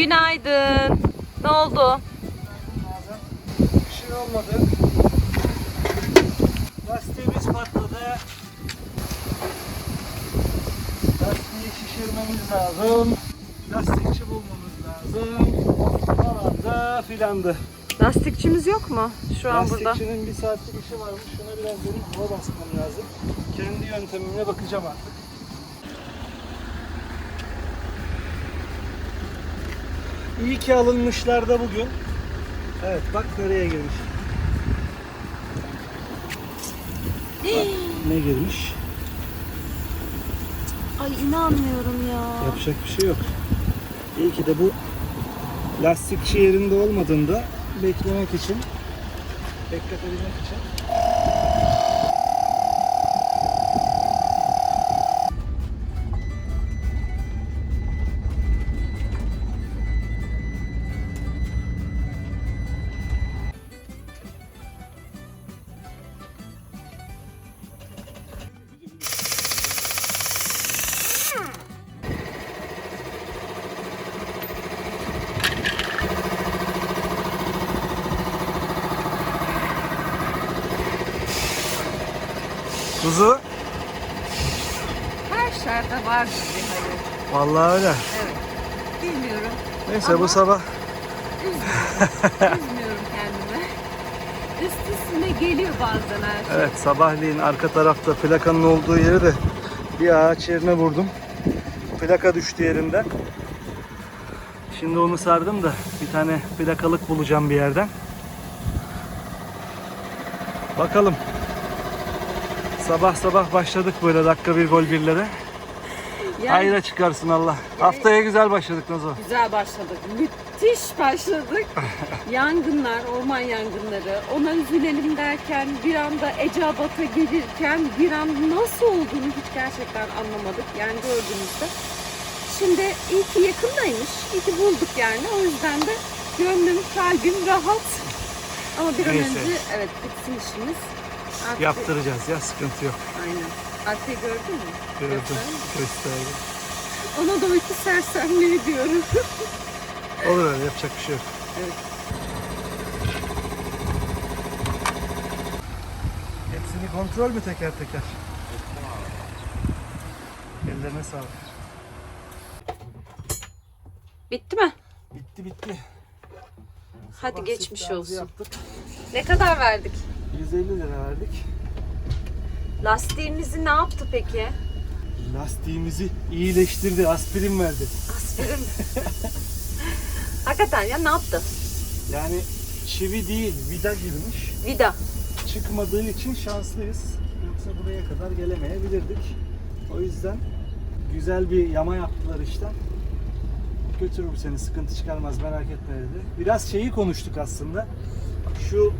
Günaydın. Ne oldu? Bir şey olmadı. Lastiğimiz patladı. Lastiği şişirmemiz lazım. Lastikçi bulmamız lazım. Falan da filandı. Lastikçimiz yok mu şu an burada? Lastikçinin bir saatlik işi varmış. Şuna biraz benim hava basmam lazım. Kendi yöntemimle bakacağım artık. İyi ki alınmışlar da bugün. Evet bak nereye girmiş. Bak, ne girmiş? Ay inanmıyorum ya. Yapacak bir şey yok. İyi ki de bu lastikçi yerinde olmadığında beklemek için, bekletebilmek için. Kuzu. Her şerde var bir hayır. Vallahi öyle. Evet. Bilmiyorum. Neyse Ama- bu sabah Üzmüyorum. Üzmüyorum kendimi. Üst üstüne geliyor bazen her şey. Evet sabahleyin arka tarafta plakanın olduğu yeri de bir ağaç yerine vurdum. Plaka düştü yerinden. Şimdi onu sardım da bir tane plakalık bulacağım bir yerden. Bakalım. Sabah sabah başladık böyle dakika bir gol birlere. Yani Hayra çıkarsın Allah. Haftaya güzel başladık Nazo. güzel başladık. Müthiş başladık. Yangınlar, orman yangınları. Ona üzülelim derken bir anda Eceabat'a gelirken bir an nasıl olduğunu hiç gerçekten anlamadık. Yani gördüğümüzde. Şimdi iyi ki yakındaymış. İyi ki bulduk yani. O yüzden de gönlüm, kalbim rahat. Ama bir an Neyse. önce evet bitsin işimiz. Artık- Yaptıracağız ya sıkıntı yok. Aynen. Arkayı gördün mü? Gördüm. Göster mi? Gösterdim. Ona da uyku sersemliği diyorum. Olur öyle yapacak bir şey yok. Evet. Hepsini kontrol mü teker teker? Ellerine sağlık. Bitti mi? Bitti bitti. Hadi geçmiş olsun. Yaptık. Ne kadar verdik? 150 lira verdik. Lastiğimizi ne yaptı peki? Lastiğimizi iyileştirdi. Aspirin verdi. Aspirin. Hakikaten ya ne yaptı? Yani çivi değil vida girmiş. Vida. Çıkmadığı için şanslıyız. Yoksa buraya kadar gelemeyebilirdik. O yüzden güzel bir yama yaptılar işten. Götürür seni sıkıntı çıkarmaz merak etme dedi. Biraz şeyi konuştuk aslında. Şu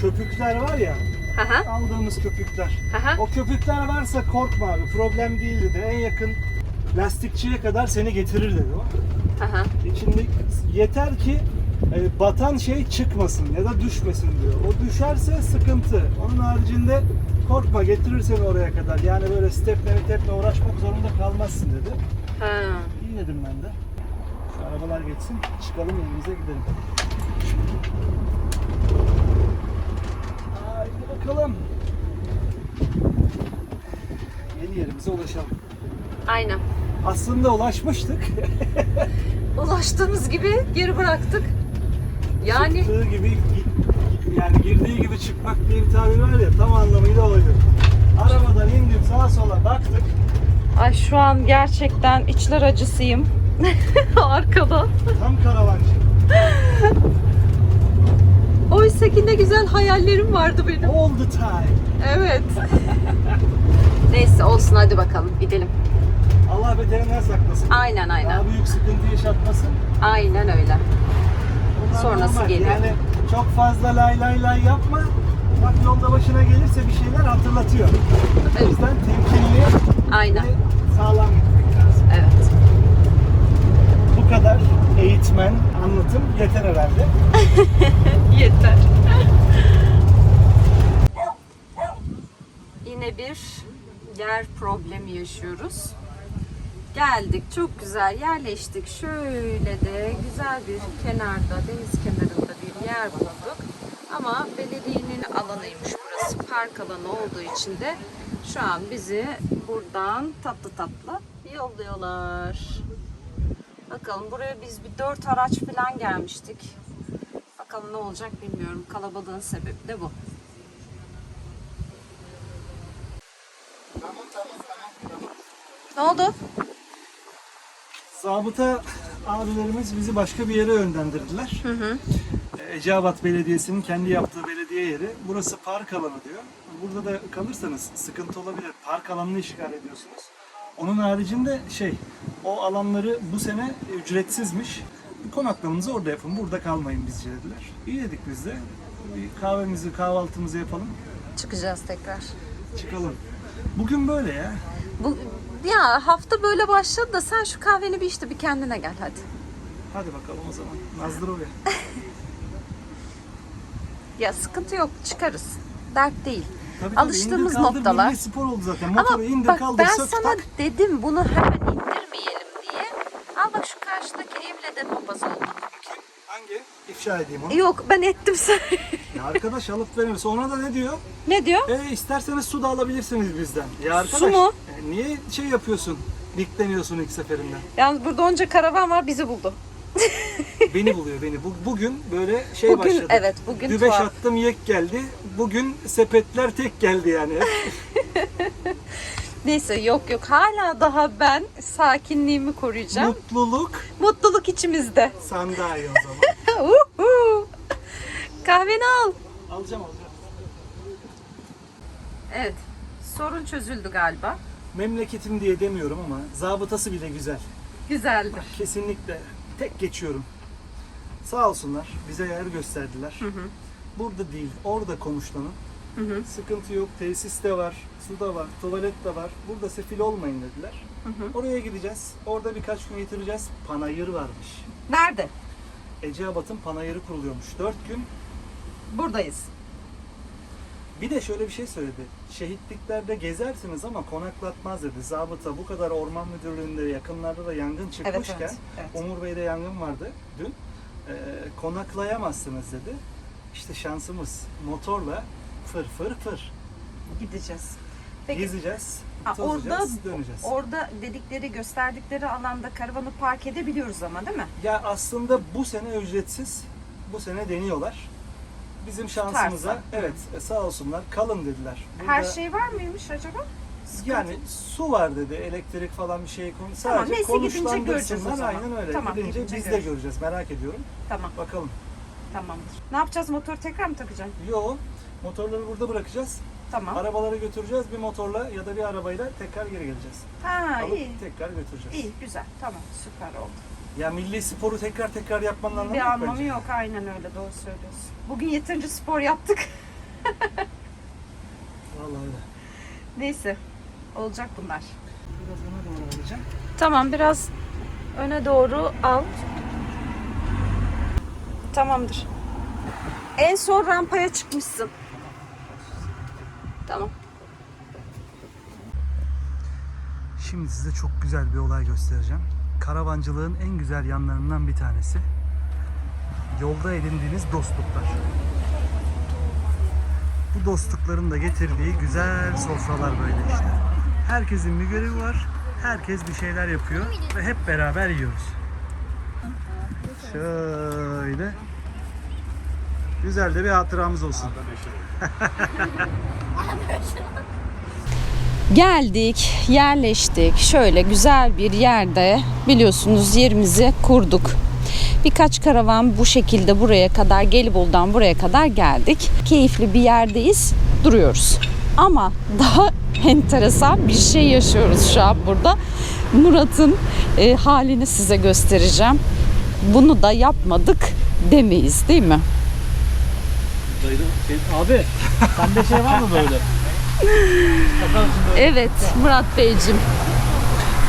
köpükler var ya hı. aldığımız köpükler. Hı. O köpükler varsa korkma abi problem değil dedi. En yakın lastikçiye kadar seni getirir dedi o. Hı. İçinde yeter ki e, batan şey çıkmasın ya da düşmesin diyor. O düşerse sıkıntı. Onun haricinde korkma getirir seni oraya kadar. Yani böyle stepne tepne uğraşmak zorunda kalmazsın dedi. Ha. İyi dedim ben de. Şu arabalar geçsin çıkalım evimize gidelim. Haydi bakalım. Yeni yerimize ulaşalım. Aynen. Aslında ulaşmıştık. Ulaştığımız gibi geri bıraktık. Yani Çıktığı gibi gi- yani girdiği gibi çıkmak diye bir tabir var ya tam anlamıyla oydu. Arabadan indim sağa sola baktık. ay şu an gerçekten içler acısıyım. Arkada. Tam karavancı. Oysa ki ne güzel hayallerim vardı benim. All the time. Evet. Neyse olsun hadi bakalım gidelim. Allah beterinden saklasın. Aynen aynen. Daha büyük sıkıntı yaşatmasın. Aynen öyle. Bunlar Sonrası normal. geliyor. Yani çok fazla lay lay lay yapma. Bak yolda başına gelirse bir şeyler hatırlatıyor. O Evet. yüzden temkinli Aynen. ve sağlam gitmek lazım. Evet. Bu kadar eğitmen, anlatım yeter herhalde. Yeter. Yine bir yer problemi yaşıyoruz. Geldik çok güzel yerleştik. Şöyle de güzel bir kenarda deniz kenarında bir yer bulduk. Ama belediyenin alanıymış burası. Park alanı olduğu için de şu an bizi buradan tatlı tatlı yolluyorlar. Bakalım buraya biz bir dört araç falan gelmiştik. Bakalım ne olacak bilmiyorum. Kalabalığın sebebi de bu. Ne oldu? Zabıta abilerimiz bizi başka bir yere yönlendirdiler. Hı hı. Eceabat Belediyesi'nin kendi yaptığı belediye yeri. Burası park alanı diyor. Burada da kalırsanız sıkıntı olabilir. Park alanını işgal ediyorsunuz. Onun haricinde şey, o alanları bu sene ücretsizmiş. Konaklamanızı orada yapın, burada kalmayın bizce dediler. İyi dedik biz de. Bir kahvemizi, kahvaltımızı yapalım, Çıkacağız tekrar. çıkalım. Bugün böyle ya. Bu ya hafta böyle başladı da sen şu kahveni bir işte bir kendine gel hadi. Hadi bakalım o zaman. Nazdır oraya. Ya sıkıntı yok çıkarız. Dert değil. Tabii, tabii, Alıştığımız indir kaldır, noktalar. spor oldu zaten. Ama Motoru indir bak kaldır, ben sök sana tak. dedim bunu hemen indirmeyelim diye. Al bak şu karşıdaki evle de papaz olduk. Kim? Hangi? İfşa edeyim onu. Yok ben ettim sen. Ya arkadaş alıp veremiyor. Sonra da ne diyor? ne diyor? E isterseniz su da alabilirsiniz bizden. Ya arkadaş. Su mu? e, niye şey yapıyorsun? Dikleniyorsun ilk seferinde. Yalnız burada onca karavan var bizi buldu. beni buluyor beni. Bu, bugün böyle şey Bugün başladı. evet bugün Dübeş tuhaf. attım yek geldi. Bugün sepetler tek geldi yani. Neyse yok yok hala daha ben sakinliğimi koruyacağım. Mutluluk Mutluluk içimizde. sandalye o zaman. Uhu. Kahveni al. alacağım alacağım. Evet. Sorun çözüldü galiba. Memleketim diye demiyorum ama zabıtası bile güzel. Güzeldir. Kesinlikle tek geçiyorum. Sağ olsunlar bize yer gösterdiler. Burada değil orada konuşlanın. Hı hı. Sıkıntı yok. Tesis de var, su da var, tuvalet de var. Burada sefil olmayın dediler. Oraya gideceğiz. Orada birkaç gün getireceğiz. Panayır varmış. Nerede? Eceabat'ın panayırı kuruluyormuş. Dört gün. Buradayız. Bir de şöyle bir şey söyledi. Şehitliklerde gezersiniz ama konaklatmaz dedi. Zabıta bu kadar orman müdürlüğünde yakınlarda da yangın çıkmışken evet, evet. Umur Bey'de yangın vardı dün. Ee, konaklayamazsınız dedi. İşte şansımız motorla fır fır fır Gideceğiz. Peki gezeceğiz, ha, orada döneceğiz. orada dedikleri gösterdikleri alanda karavanı park edebiliyoruz ama değil mi? Ya aslında bu sene ücretsiz. Bu sene deniyorlar. Bizim şansımıza Tutarsa. evet e, sağ olsunlar kalın dediler. Her Burada- şey var mıymış acaba? yani su var dedi, elektrik falan bir şey konu. Tamam, Sadece neyse gidince göreceğiz o zaman. Aynen öyle. Tamam, gidince, gidince biz de göreceğiz. göreceğiz. Merak ediyorum. Tamam, Bakalım. tamamdır. Ne yapacağız? Motoru tekrar mı takacaksın? Yo, motorları burada bırakacağız. Tamam. Arabaları götüreceğiz. Bir motorla ya da bir arabayla tekrar geri geleceğiz. Ha Alıp iyi. tekrar götüreceğiz. İyi, güzel. Tamam, süper oldu. Ya milli sporu tekrar tekrar yapmanın anlamı Bir yok anlamı bence. yok, aynen öyle. Doğru söylüyorsun. Bugün yeterince spor yaptık. Vallahi öyle. Neyse, olacak bunlar. Biraz ona doğru alacağım. Tamam biraz öne doğru al. Tamamdır. En son rampaya çıkmışsın. Tamam. Şimdi size çok güzel bir olay göstereceğim. Karavancılığın en güzel yanlarından bir tanesi. Yolda edindiğiniz dostluklar. Bu dostlukların da getirdiği güzel sofralar böyle işte. Herkesin bir görevi var. Herkes bir şeyler yapıyor ve hep beraber yiyoruz. Şöyle. Güzel de bir hatıramız olsun. Geldik, yerleştik. Şöyle güzel bir yerde biliyorsunuz yerimizi kurduk. Birkaç karavan bu şekilde buraya kadar Gelibolu'dan buraya kadar geldik. Keyifli bir yerdeyiz, duruyoruz. Ama daha enteresan bir şey yaşıyoruz şu an burada. Murat'ın e, halini size göstereceğim. Bunu da yapmadık demeyiz değil mi? Abi, sende şey var mı böyle? Evet Murat Beyciğim.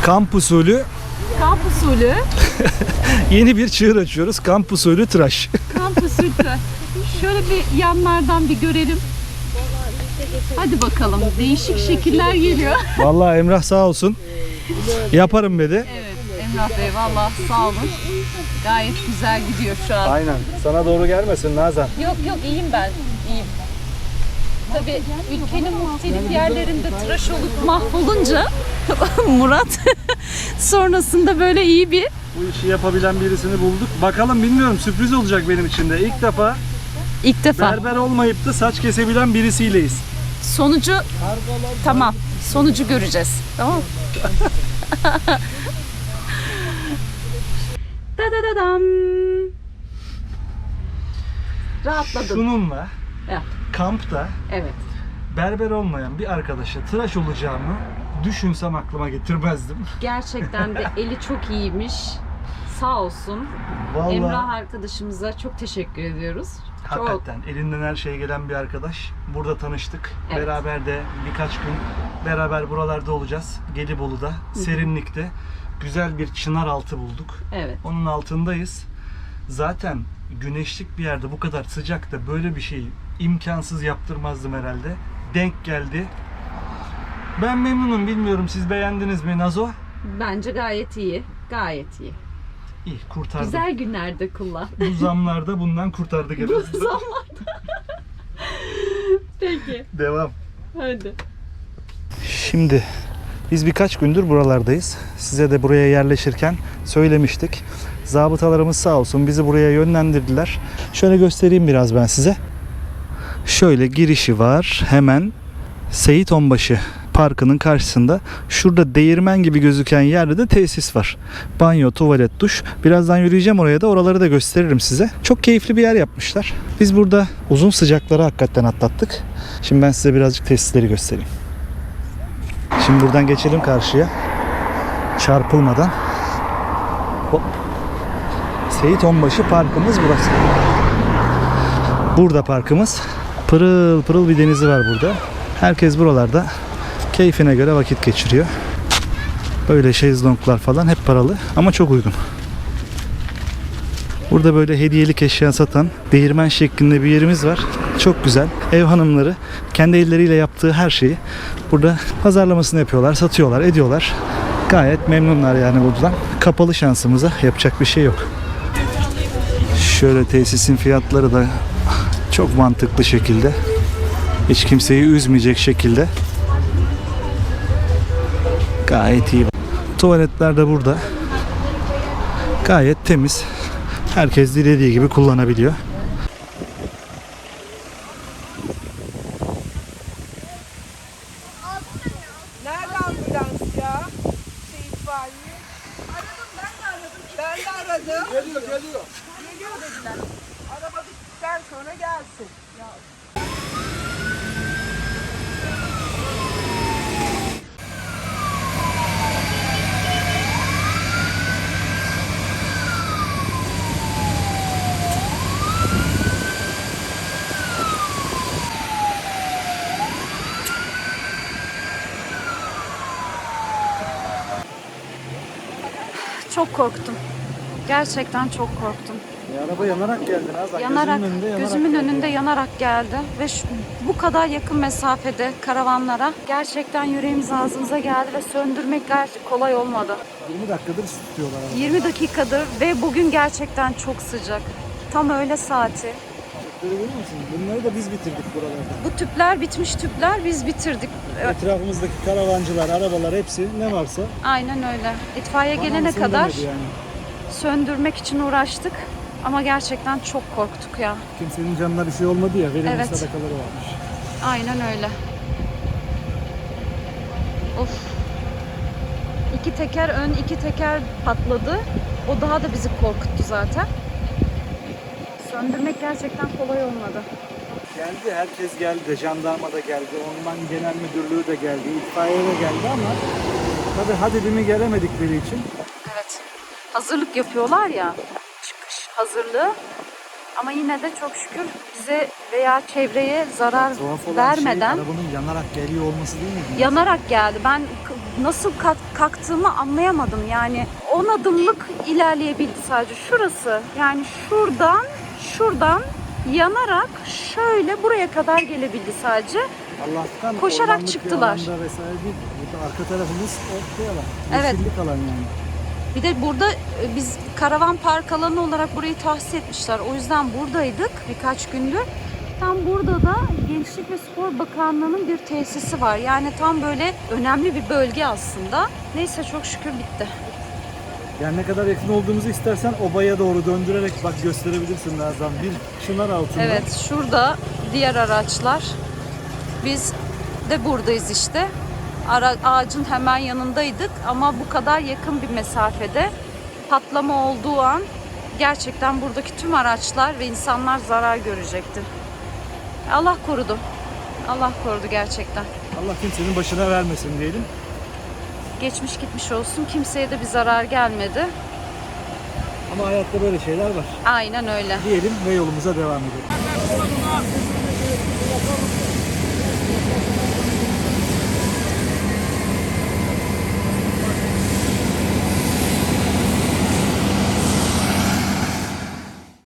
Kamp usulü Kamp usulü yeni bir çığır açıyoruz. Kamp usulü tıraş. Kamp usulü. Şöyle bir yanlardan bir görelim. Hadi bakalım. Değişik şekiller geliyor. Vallahi Emrah sağ olsun. Yaparım dedi. Evet Emrah Bey valla sağ olun. Gayet güzel gidiyor şu an. Aynen. Sana doğru gelmesin Nazan. Yok yok iyiyim ben. iyiyim. Tabii ülkenin muhtelif yerlerinde tıraş olup mahvolunca Murat sonrasında böyle iyi bir Bu işi yapabilen birisini bulduk. Bakalım bilmiyorum sürpriz olacak benim için de. İlk defa ilk defa berber olmayıp da saç kesebilen birisiyleyiz. sonucu tamam sonucu göreceğiz. Tamam da da da dam. Rahatladın. Şununla Evet. Kampta Evet. berber olmayan bir arkadaşa tıraş olacağımı düşünsem aklıma getirmezdim. Gerçekten de eli çok iyiymiş. Sağ olsun. Vallahi Emrah arkadaşımıza çok teşekkür ediyoruz. Çok hakikaten elinden her şey gelen bir arkadaş. Burada tanıştık. Evet. Beraber de birkaç gün beraber buralarda olacağız. Gelibolu'da, serinlikte güzel bir çınar altı bulduk. evet. Onun altındayız. Zaten güneşlik bir yerde bu kadar sıcakta böyle bir şeyi imkansız yaptırmazdım herhalde. Denk geldi. Ben memnunum bilmiyorum siz beğendiniz mi Nazo? Bence gayet iyi. Gayet iyi. İyi kurtardık. Güzel günlerde kullan. Bu zamlarda bundan kurtardık Bu azından. zamanda. Peki. Devam. Hadi. Şimdi biz birkaç gündür buralardayız. Size de buraya yerleşirken söylemiştik. Zabıtalarımız sağ olsun bizi buraya yönlendirdiler. Şöyle göstereyim biraz ben size. Şöyle girişi var. Hemen Seyit Onbaşı Parkı'nın karşısında. Şurada değirmen gibi gözüken yerde de tesis var. Banyo, tuvalet, duş. Birazdan yürüyeceğim oraya da oraları da gösteririm size. Çok keyifli bir yer yapmışlar. Biz burada uzun sıcakları hakikaten atlattık. Şimdi ben size birazcık tesisleri göstereyim. Şimdi buradan geçelim karşıya. Çarpılmadan. Hop. Seyit Onbaşı Parkımız burası. Burada parkımız. Pırıl pırıl bir denizi var burada. Herkes buralarda keyfine göre vakit geçiriyor. Böyle şezlonglar falan hep paralı ama çok uygun. Burada böyle hediyelik eşya satan değirmen şeklinde bir yerimiz var. Çok güzel. Ev hanımları kendi elleriyle yaptığı her şeyi burada pazarlamasını yapıyorlar, satıyorlar, ediyorlar. Gayet memnunlar yani buradan. Kapalı şansımıza yapacak bir şey yok. Şöyle tesisin fiyatları da çok mantıklı şekilde hiç kimseyi üzmeyecek şekilde gayet iyi. Tuvaletler de burada. Gayet temiz. Herkes dilediği gibi kullanabiliyor. Nerede ambulans ya? Şey itfaiye. Aradım ben de aradım. Ben de aradım. Geliyor geliyor. Geliyor dediler. Araba bittikten sonra gelsin. Ya. Çok korktum. Gerçekten çok korktum. Araba yanarak geldi Nazan. Yanarak, Gözümün önünde yanarak gözümün geldi. önünde yanarak geldi ve şu, bu kadar yakın mesafede karavanlara gerçekten yüreğimiz ağzımıza geldi ve söndürmek gerçekten kolay olmadı. 20 dakikadır tutuyorlar. 20 dakikadır ve bugün gerçekten çok sıcak. Tam öğle saati. Bunları da biz bitirdik buralarda. Bu tüpler bitmiş tüpler biz bitirdik. Etrafımızdaki karavancılar, arabalar hepsi ne varsa Aynen öyle. İtfaiye gelene bana kadar söndürmedi yani. söndürmek için uğraştık. Ama gerçekten çok korktuk ya. Kimsenin canına bir şey olmadı ya. Verilmiş Evet. sadakaları varmış. Aynen öyle. Of. İki teker ön, iki teker patladı. O daha da bizi korkuttu zaten. Söndürmek gerçekten kolay olmadı. Geldi, herkes geldi. Jandarma da geldi, Orman Genel Müdürlüğü de geldi, itfaiye de geldi ama tabii hadidimi gelemedikleri için Evet. Hazırlık yapıyorlar ya. Hazırlığı. Ama yine de çok şükür bize veya çevreye zarar tuhaf olan vermeden şey arabanın yanarak geliyor olması değil mi? yanarak geldi. Ben k- nasıl kalk- kalktığımı anlayamadım. Yani 10 adımlık ilerleyebildi sadece. Şurası yani şuradan şuradan yanarak şöyle buraya kadar gelebildi sadece. Allah'tan Koşarak ormanlık bir çıktılar. alanda vesaire değil. Burada arka tarafımız o şey alan. Evet. Yeşillik alan yani. Bir de burada e, biz karavan park alanı olarak burayı tahsis etmişler. O yüzden buradaydık birkaç gündür. Tam burada da Gençlik ve Spor Bakanlığı'nın bir tesisi var. Yani tam böyle önemli bir bölge aslında. Neyse çok şükür bitti. Yani ne kadar yakın olduğumuzu istersen obaya doğru döndürerek bak gösterebilirsin Nazan. Bir çınar altında. Evet şurada diğer araçlar. Biz de buradayız işte. Ara, ağacın hemen yanındaydık ama bu kadar yakın bir mesafede patlama olduğu an gerçekten buradaki tüm araçlar ve insanlar zarar görecekti. Allah korudu. Allah korudu gerçekten. Allah kimsenin başına vermesin diyelim. Geçmiş gitmiş olsun. Kimseye de bir zarar gelmedi. Ama hayatta böyle şeyler var. Aynen öyle. Diyelim ve yolumuza devam edelim.